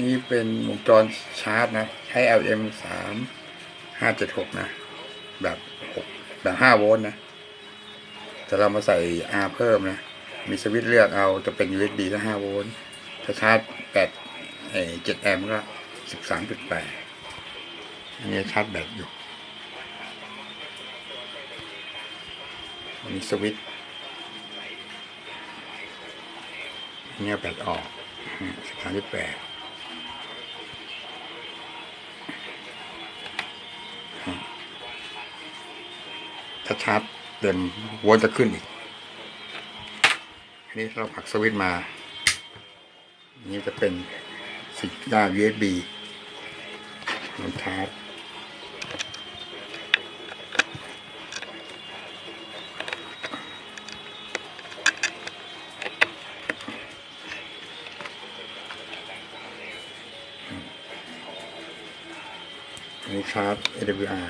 นี่เป็นวงจรชาร์จนะ ใช้ LM สามห้าเจ็ดหกนะ แบบหกแบบห้าโวลต์นะ แต่เรามาใส่ R เพิ่มนะ มีสวิตช์เลือกเอาจะเป็น USB ก็ห้าโวลต์ถ้าชาร์จแปดเจ็ดแอมป์ก็สิบสามจุดแปดอันนี้ชาร์จแบตอยู่มีสวิตช์อันนี้แบตออกสิบสามจุดแปด ชาร์จเต็มโวลต์จะขึ้นอีก อันนี้เราผลักสวิตช์มาอันนี้จะเป็นสิด้า USB มันชาร์จอันนี้ชาร์จ AWR